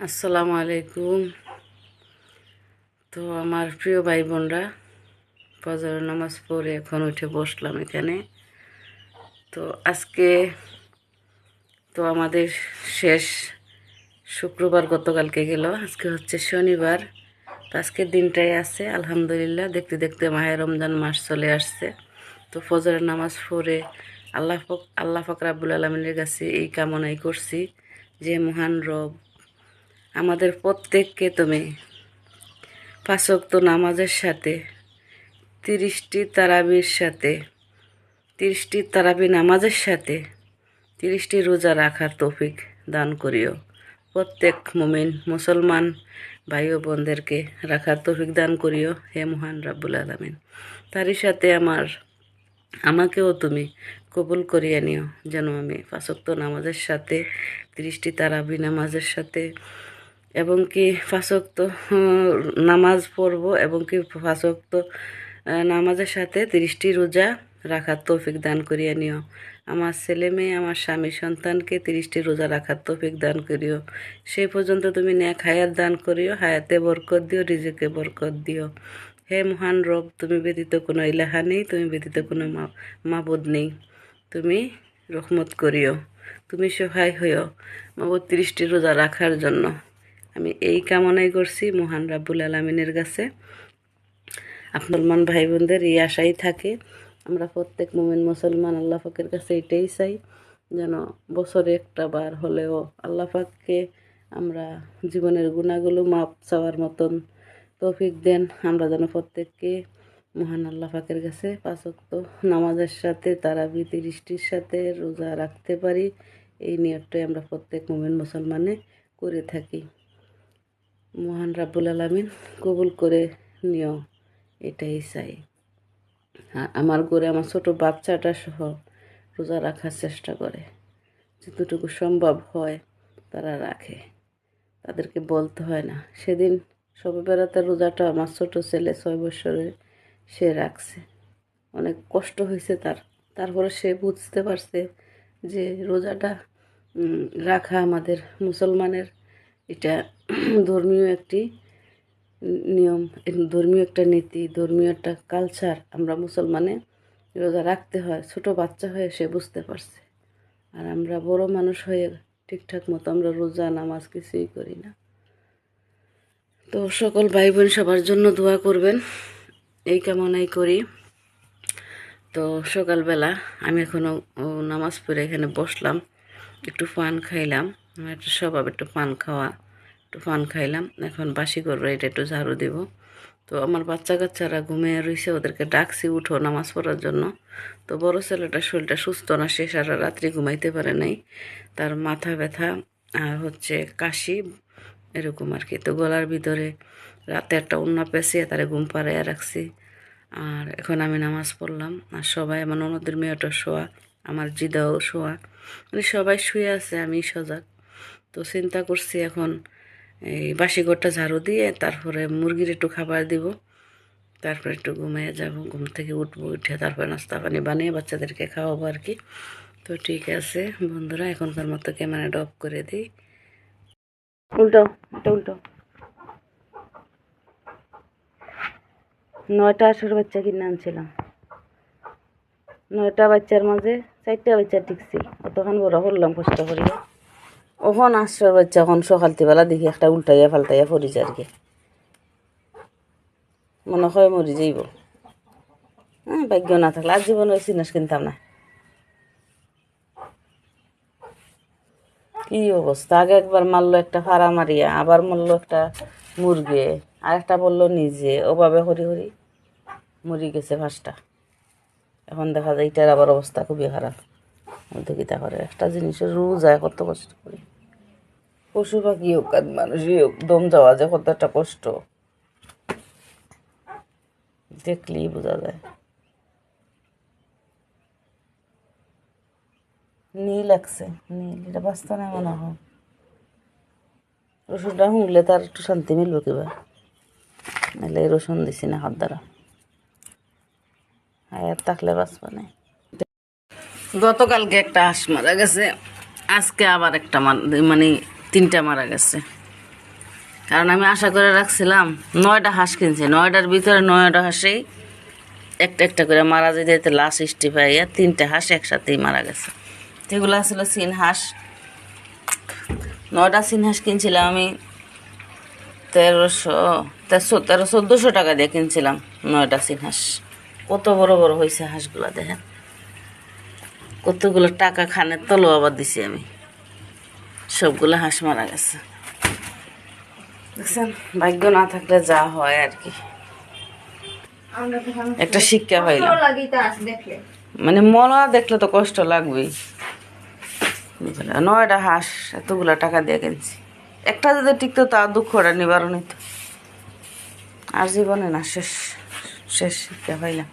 আসসালামু আলাইকুম তো আমার প্রিয় ভাই বোনরা ফজর নামাজ পড়ে এখন উঠে বসলাম এখানে। তো আজকে তো আমাদের শেষ শুক্রবার গতকালকে গেল, আজকে হচ্ছে শনিবার। তো আজকের দিনটাই আছে, আলহামদুলিল্লাহ। দেখতে দেখতে মাহের রমজান মাস চলে আসছে। তো ফজরের নামাজ পড়ে আল্লাহ আল্লাহ ফকরাবুল আলমিনের কাছে এই কামনাই করছি যে মহান রব আমাদের প্রত্যেককে তুমি পাঁচক্ত নামাজের সাথে, তিরিশটি তারাবির সাথে, তিরিশটি তারাবি নামাজের সাথে, তিরিশটি রোজা রাখার তৌফিক দান করিও। প্রত্যেক মুমিন, মুসলমান ভাই ও বোনদেরকে রাখার তৌফিক দান করিও হে মহান রাব্বুল আলমিন। তারই সাথে আমার, আমাকেও তুমি কবুল করিয়ে নিও। যেন আমি পাঁচক্ত নামাজের সাথে, তিরিশটি তারাবি নামাজের সাথে এবং কি ফাঁসক্ত নামাজ পড়ব এবং কি ফাঁসক্ত নামাজের সাথে তিরিশটি রোজা রাখার তৌফিক দান করিয়ে নিও। আমার ছেলে মেয়ে, আমার স্বামী সন্তানকে তিরিশটি রোজা রাখার তৌফিক দান করিও। সেই পর্যন্ত তুমি ন্যাক হায়াত দান করিও, হায়াতে বরকত দিও, রিজেকে বরকত দিও। হে মহান রব, তুমি ব্যতীত কোনো ইলাহা নেই, তুমি ব্যতীত কোনো মাবুদ নেই। তুমি রহমত করিও, তুমি সহায় হইও। মাবুদ তিরিশটি রোজা রাখার জন্য। আমি এই কামনাই করছি মহান রাব্বুল আলমিনের কাছে। আপনার ভাই বোনদের এই আশাই থাকে। আমরা প্রত্যেক মোমেন মুসলমান আল্লাহ পাকের কাছে এটাই চাই, যেন বছরে একটা বার হলেও আল্লাহ পাককে আমরা জীবনের গুণাগুলো মাপ চাওয়ার মতন তৌফিক দেন। আমরা যেন প্রত্যেককে মহান আল্লাহ পাকের কাছে পাঁচক্ত নামাজের সাথে, তারাবি তিরিশটির সাথে রোজা রাখতে পারি। এই নিয়তটাই আমরা প্রত্যেক মোমেন মুসলমানে করে থাকি। মহান রাব্বুল আলমিন কবুল করে নিও, এটাই চাই। আর আমার ঘরে আমার ছোট বাচ্চাটা সহ রোজা রাখার চেষ্টা করে। যতটুকু সম্ভব হয় তারা রাখে। তাদেরকে বলতে হয় না, সেদিন সবে বেড়াতে রোজাটা আমার ছোট ছেলে ছয় বছরের, সে রাখছে। অনেক কষ্ট হয়েছে তার। তারপরে সে বুঝতে পারছে যে রোজাটা রাখা আমাদের মুসলমানের এটা ধর্মীয় একটি নিয়ম ধর্মীয় একটা নীতি, ধর্মীয় একটা কালচার আমরা মুসলমানে রোজা রাখতে হয়। ছোট বাচ্চা হয়ে সে বুঝতে পারছে। আর আমরা বড় মানুষ হয়ে ঠিকঠাক মতো আমরা রোজা, নামাজ কিছুই করি না। তো সকল ভাই বোন সবার জন্য দোয়া করবেন। এই কামনাই করি। তো সকালবেলা আমি এখনও নামাজ পড়ে এখানে বসলাম, একটু পান খাইলাম। একটু স্বভাব, একটু পান খাওয়া, একটু পান খাইলাম। এখন বাসি করব, এটা একটু ঝাড়ু দিব। তো আমার বাচ্চা কাচ্চারা ঘুমিয়ে রয়েছে ওদেরকে ডাকছি উঠো নামাজ পড়ার জন্য। তো বড় ছেলেটার শরীরটা সুস্থ না, সে সারা রাত্রি ঘুমাইতে পারে নাই। তার মাথা ব্যথা আর হচ্ছে কাশি, এরকম আর কি। তো গলার ভিতরে রাতে একটা অন্য পেঁচিয়ে তারে ঘুম পাড়াইয়া রাখছি। আর এখন আমি নামাজ পড়লাম। আর সবাই আমার ননদের মেয়েটা শোয়া, আমার জিদাও শোয়া। মানে সবাই শুয়ে আছে আমি সজাগ। তো চিন্তা করছি এখন এই বাসি ঘরটা ঝাড়ু দিয়ে তারপরে মুরগির একটু খাবার দিব। তারপরে একটু ঘুমিয়ে যাব, ঘুম থেকে উঠবো, উঠে তারপরে নাস্তা পানি বানিয়ে বাচ্চাদেরকে খাওয়াবো আর কি। তো ঠিক আছে বন্ধুরা, এখনকার মতো ক্যামেরাটা অফ করে দিই। উল্টো উল্টো। নয়টা আসর বাচ্চা কিনে আনছিলাম। নয়টা বাচ্চার মাঝে চারটা বাচ্চা টিকছি। অতক্ষণ বড় করলাম, কষ্ট করিয়া। ওখন আসর বাচ্চা এখন সকালতেবেলা দেখি একটা উল্টাইয়া ফাল্টাইয়া পড়িছে আর কি। মনে হয় মরি যাইব। হ্যাঁ ভাগ্য না থাকলে আর জীবন ওই সিনাস কিনতাম না। কি অবস্থা? আগে একবার মারলো একটা ফাড়া মারিয়া, আবার মারলো একটা মুরগে, আর একটা বলল নিজে। ওভাবে হরি হরি মরি গেছে ফার্স্টটা এখন দেখা যায় এটার আবার অবস্থা খুবই খারাপ। মধ্যে অধ্যকিতা করে একটা জিনিসের রু যায় কত কষ্ট করি। পশু পাখি হোক আর মানুষই হোক, দম যাওয়া যায় কত একটা কষ্ট। দেখলেই বোঝা যায়। নীল লাগছে, নীল, এটা বাঁচতে না মনে হয়। রসুনটা শুনলে তার একটু শান্তি মিলবো কিবা নাহলে রসুন দিছি না হাত দ্বারা। হায়াত থাকলে বাঁচবা না গতকালকে একটা হাঁস মারা গেছে, আজকে আবার একটা মানে তিনটা মারা গেছে। কারণ আমি আশা করে রাখছিলাম, নয়টা হাঁস কিনছি। নয়টার ভিতরে নয়টা হাঁসেই একটা একটা করে মারা যেতে লাশ ইষ্টি পাইয়া তিনটে হাঁস একসাথেই মারা গেছে। সেগুলো ছিল সিন হাঁস। নয়টা সিন হাঁস কিনছিলাম আমি। তেরোশো তেরোশো, তেরো, চোদ্দোশো টাকা দিয়ে কিনছিলাম নয়টা সিন হাঁস। কত বড় বড় হয়েছে হাঁসগুলো, দেখেন। কতগুলো টাকা খানের তলো আবার দিছি আমি। সবগুলো হাঁস মারা গেছে। দেখছেন? ভাগ্য না থাকলে যা হয় আর কি। একটা শিক্ষা দেখলে। মানে মলা দেখলে তো কষ্ট লাগবেই। নয়টা হাঁস এতগুলো টাকা দিয়ে কিনছি। একটা যদি টিকতো তার দুঃখটা নিবারণ হইতো। আর জীবনে না শেষ শেষ শিক্ষা পাইলাম।